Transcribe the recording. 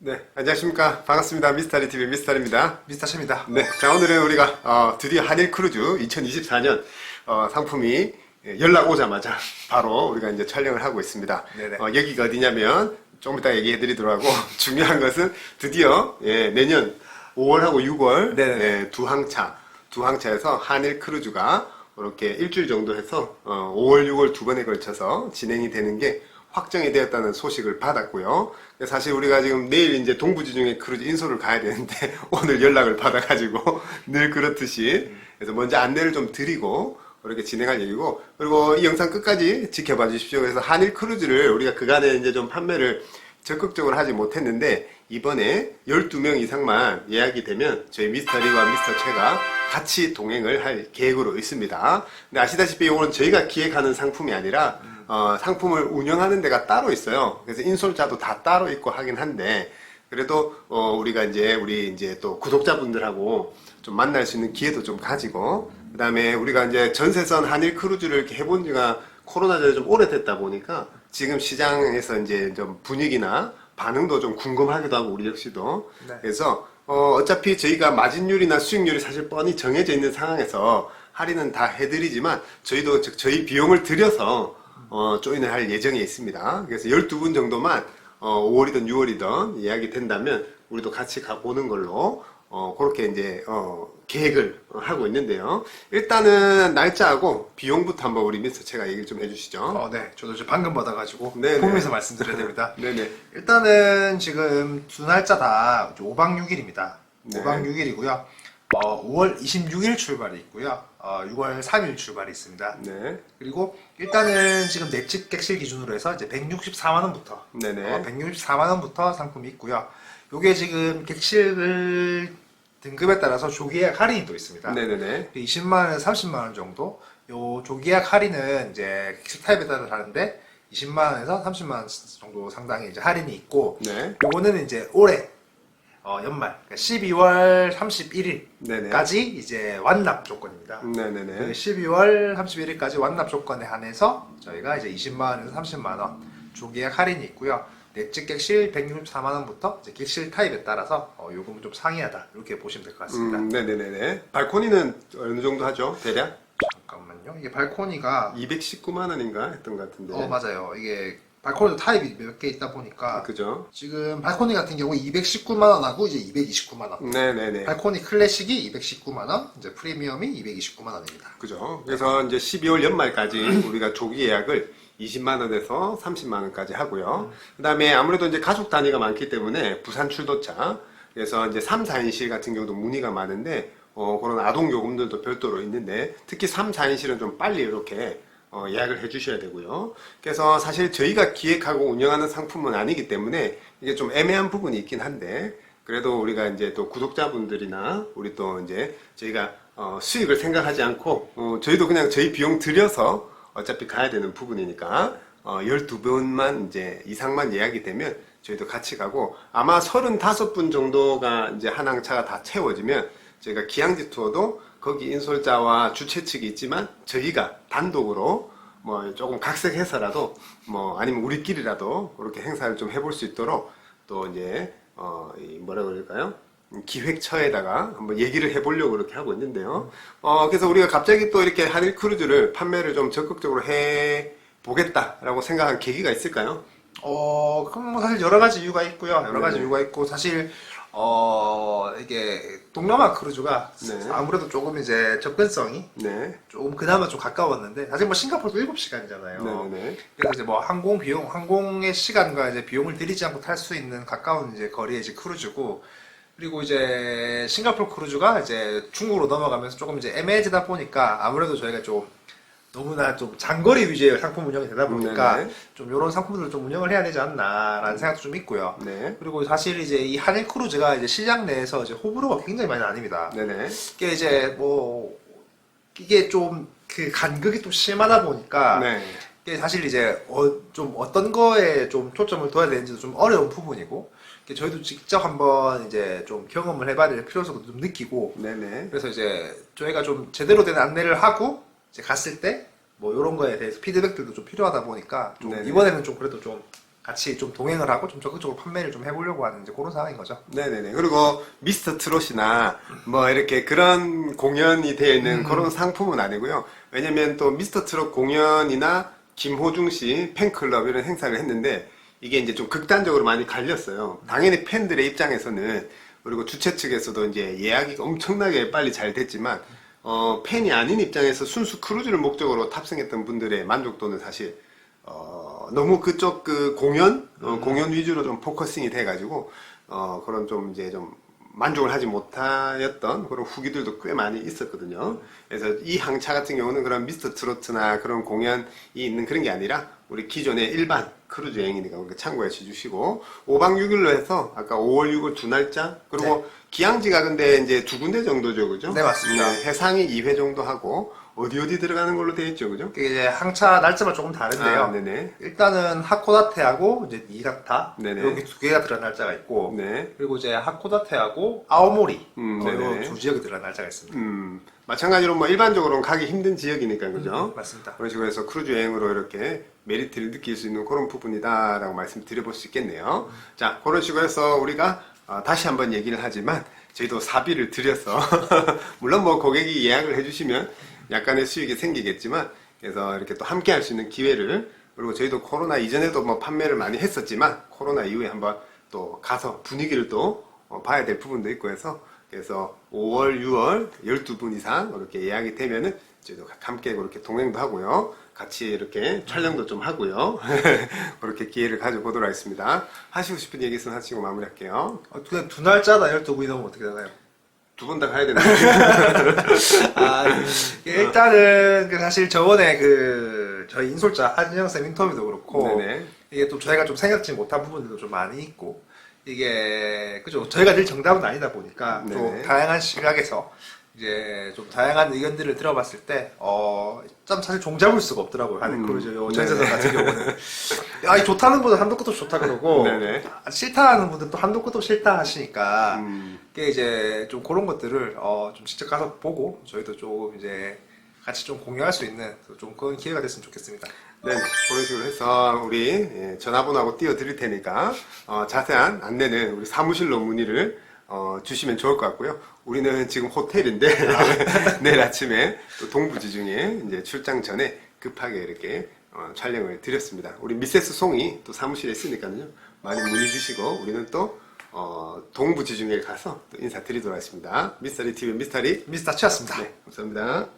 네, 안녕하십니까. 반갑습니다. 미스터리 TV 미스터리입니다. 미스터 셰입니다. 네, 자, 오늘은 우리가, 어, 드디어 한일 크루즈 2024년, 어, 상품이 연락 오자마자 바로 우리가 이제 촬영을 하고 있습니다. 네네. 어, 여기가 어디냐면, 조금 이따 얘기해 드리도록 하고, 중요한 것은 드디어, 예, 내년 5월하고 6월, 네네. 예, 두 항차, 두 항차에서 한일 크루즈가 이렇게 일주일 정도 해서, 어, 5월, 6월 두 번에 걸쳐서 진행이 되는 게 확정이 되었다는 소식을 받았고요. 사실 우리가 지금 내일 이제 동부지중해 크루즈 인솔을 가야 되는데 오늘 연락을 받아가지고 늘 그렇듯이 그래서 먼저 안내를 좀 드리고 그렇게 진행할 얘기고 그리고 이 영상 끝까지 지켜봐 주십시오. 그래서 한일 크루즈를 우리가 그간에 이제 좀 판매를 적극적으로 하지 못했는데 이번에 12명 이상만 예약이 되면 저희 미스터 리와 미스터 최가 같이 동행을 할 계획으로 있습니다. 근데 아시다시피 이거는 저희가 기획하는 상품이 아니라 어, 상품을 운영하는 데가 따로 있어요. 그래서 인솔자도 다 따로 있고 하긴 한데 그래도 어, 우리가 이제 우리 이제 또 구독자분들하고 좀 만날 수 있는 기회도 좀 가지고 그다음에 우리가 이제 전세선 한일 크루즈를 이렇게 해본 지가 코로나 전에 좀 오래됐다 보니까 지금 시장에서 이제 좀 분위기나 반응도 좀 궁금하기도 하고 우리 역시도 네. 그래서 어, 어차피 저희가 마진율이나 수익률이 사실 뻔히 정해져 있는 상황에서 할인은 다 해드리지만 저희도 즉 저희 비용을 들여서 어, 조인을 할 예정에 있습니다. 그래서 12분 정도만 어, 5월이든 6월이든 예약이 된다면 우리도 같이 가보는 걸로 어, 그렇게 이제 어, 계획을 하고 있는데요. 일단은 날짜하고 비용부터 한번 우리 미스터 채가 얘기를 좀 해주시죠. 어, 네. 저도 이제 방금 받아가지고 네네. 보면서 말씀드려야 됩니다. 네네. 일단은 지금 두 날짜 다 5박 6일입니다. 네. 5박 6일이고요. 어, 5월 26일 출발이 있고요. 어, 6월 3일 출발이 있습니다. 네. 그리고 일단은 지금 넷집 객실 기준으로 해서 이제 164만 원부터 네네. 어, 164만 원부터 상품이 있고요. 요게 지금 객실 등급에 따라서 조기예약 할인이 또 있습니다. 네네네. 20만 원에서 30만 원 정도. 요 조기예약 할인은 이제 객실 타입에 따라 다른데 20만 원에서 30만 원 정도 상당히 이제 할인이 있고 네. 요거는 이제 올해 어, 연말 그러니까 12월 31일까지 네네. 이제 완납 조건입니다. 네네네. 그 12월 31일까지 완납 조건에 한해서 저희가 이제 20만 원에서 30만 원 조기예약 할인이 있고요. 넷째 객실 164만 원부터 이제 객실 타입에 따라서 어, 요금은 좀 상이하다 이렇게 보시면 될 것 같습니다. 음, 네네네네. 발코니는 어느 정도 하죠? 대략? 잠깐만요. 이게 발코니가 219만 원인가 했던 것 같은데. 어 맞아요. 이게 발코니도 타입이 몇 개 있다 보니까 그죠? 지금 발코니 같은 경우 219만 원하고 이제 229만 원. 네네네. 발코니 클래식이 219만 원, 이제 프리미엄이 229만 원입니다. 그죠? 그래서 이제 12월 연말까지 우리가 조기 예약을 20만 원에서 30만 원까지 하고요. 그다음에 아무래도 이제 가족 단위가 많기 때문에 부산 출도차 그래서 이제 3, 4인실 같은 경우도 문의가 많은데 어, 그런 아동 요금들도 별도로 있는데 특히 3, 4인실은 좀 빨리 이렇게 어, 예약을 해 주셔야 되고요. 그래서 사실 저희가 기획하고 운영하는 상품은 아니기 때문에 이게 좀 애매한 부분이 있긴 한데 그래도 우리가 이제 또 구독자분들이나 우리 또 이제 저희가 어, 수익을 생각하지 않고 어, 저희도 그냥 저희 비용 들여서 어차피 가야 되는 부분이니까 어, 12분만 이제 이상만 예약이 되면 저희도 같이 가고 아마 35분 정도가 이제 한 항차가 다 채워지면 저희가 기항지 투어도 거기 인솔자와 주최 측이 있지만 저희가 단독으로 뭐 조금 각색해서라도 뭐 아니면 우리끼리라도 그렇게 행사를 좀 해볼 수 있도록 또 이제 어, 이 뭐라 그럴까요? 기획처에다가 한번 얘기를 해보려고 그렇게 하고 있는데요. 어, 그래서 우리가 갑자기 또 이렇게 한일 크루즈를 판매를 좀 적극적으로 해 보겠다라고 생각한 계기가 있을까요? 어, 그럼 뭐 사실 여러 가지 이유가 있고요. 여러 가지 네네. 이유가 있고 사실 어 이게 동남아 크루즈가 네. 아무래도 조금 이제 접근성이 네. 조금 그나마 좀 가까웠는데 사실 뭐 싱가포르도 7시간이잖아요. 네네네. 그래서 이제 뭐 항공 비용, 항공의 시간과 이제 비용을 들이지 않고 탈 수 있는 가까운 이제 거리의 이제 크루즈고 그리고 이제 싱가포르 크루즈가 이제 중국으로 넘어가면서 조금 이제 애매해지다 보니까 아무래도 저희가 좀 너무나 좀 장거리 위주의 상품 운영이 되다 보니까 네네. 좀 이런 상품들을 좀 운영을 해야 되지 않나라는 생각도 좀 있고요. 네. 그리고 사실 이제 이 한일 크루즈가 이제 시장 내에서 이제 호불호가 굉장히 많이 나뉩니다. 네네. 이게 이제 뭐 이게 좀 그 간극이 좀 심하다 보니까 네. 이게 사실 이제 어, 좀 어떤 거에 좀 초점을 둬야 되는지도 좀 어려운 부분이고 저희도 직접 한번 이제 좀 경험을 해봐야 될 필요성도 좀 느끼고 네네. 그래서 이제 저희가 좀 제대로 된 안내를 하고 이제 갔을 때 뭐 이런 거에 대해서 피드백들도 좀 필요하다 보니까 좀 네네. 이번에는 좀 그래도 좀 같이 좀 동행을 하고 좀 적극적으로 판매를 좀 해보려고 하는 이제 그런 상황인 거죠. 네네네. 그리고 미스터 트롯이나 뭐 이렇게 그런 공연이 되어 있는 그런 상품은 아니고요. 왜냐면 또 미스터 트롯 공연이나 김호중 씨 팬클럽 이런 행사를 했는데 이게 이제 좀 극단적으로 많이 갈렸어요. 당연히 팬들의 입장에서는 그리고 주최 측에서도 이제 예약이 엄청나게 빨리 잘 됐지만 어, 팬이 아닌 입장에서 순수 크루즈를 목적으로 탑승했던 분들의 만족도는 사실 어, 너무 그쪽 그 공연 어, 공연 위주로 좀 포커싱이 돼가지고 어, 그런 좀 이제 좀 만족을 하지 못하였던 그런 후기들도 꽤 많이 있었거든요. 그래서 이 항차 같은 경우는 그런 미스터 트로트나 그런 공연이 있는 그런 게 아니라 우리 기존의 일반 크루즈 여행이니까 참고해 주시고 5박 6일로 해서 아까 5월 6월 두 날짜 그리고 기항지가 근데 이제 두 군데 정도죠, 그죠? 네, 맞습니다. 해상이 2회 정도 하고 어디 어디 들어가는 걸로 되어 있죠, 그죠? 이게 이제 항차 날짜가 조금 다른데요. 아, 네네. 일단은 하코다테하고 이제 니가타 네네. 여기 두 개가 들어간 날짜가 있고 네. 그리고 이제 하코다테하고 아오모리 음, 어, 네네. 요두 지역이 들어간 날짜가 있습니다. 음, 마찬가지로 뭐 일반적으로는 가기 힘든 지역이니까 그죠? 음, 맞습니다. 그런 식으로 해서 크루즈 여행으로 이렇게 메리트를 느낄 수 있는 그런 부분이다라고 말씀드려볼 수 있겠네요. 자, 그런 식으로 해서 우리가 어, 다시 한번 얘기를 하지만 저희도 사비를 들여서 물론 뭐 고객이 예약을 해주시면 약간의 수익이 생기겠지만 그래서 이렇게 또 함께 할 수 있는 기회를 그리고 저희도 코로나 이전에도 뭐 판매를 많이 했었지만 코로나 이후에 한번 또 가서 분위기를 또 어, 봐야 될 부분도 있고 해서 그래서 5월, 6월 12분 이상 이렇게 예약이 되면은 저희도 함께 그렇게 동행도 하고요. 같이 이렇게 촬영도 좀 하고요. 그렇게 기회를 가져보도록 하겠습니다. 하시고 싶은 얘기 있으면 하시고 마무리할게요. 어, 그냥 두 날짜다 12분이 넘으면 어떻게 되나요? 두 번 다 가야 되나요? 아, 이게 일단은 그 사실 저번에 그 저희 인솔자 한진영 쌤 인터뷰도 그렇고 네네. 이게 또 저희가 좀 생각지 못한 부분들도 좀 많이 있고 이게 그죠 저희가 늘 정답은 아니다 보니까 네네. 좀 다양한 시각에서 이제 좀 다양한 의견들을 들어봤을 때어좀 사실 종잡을 수가 없더라고요 음, 크루즈. 전세선 같은 경우는 야이 좋다는 분은 한도 끝도 좋다 그러고 네네. 아, 싫다 하는 분들 또 한도 끝도 싫다 하시니까 음, 그게 이제 좀 그런 것들을 어, 좀 직접 가서 보고 저희도 좀 이제 같이 좀 공유할 수 있는 좀 그런 기회가 됐으면 좋겠습니다. 네, 그런 식으로 해서 우리 예, 전화번호하고 띄워드릴 테니까 어, 자세한 안내는 우리 사무실로 문의를 어, 주시면 좋을 것 같고요. 우리는 지금 호텔인데 내일 아침에 또 동부지 중에 이제 출장 전에 급하게 이렇게 어, 촬영을 드렸습니다. 우리 미세스 송이 또 사무실에 있으니까요. 많이 문의 주시고 우리는 또 어, 동부지중에 가서 또 인사드리도록 하겠습니다. 미스터리 TV 미스터리 미스터 치였습니다. 네, 감사합니다.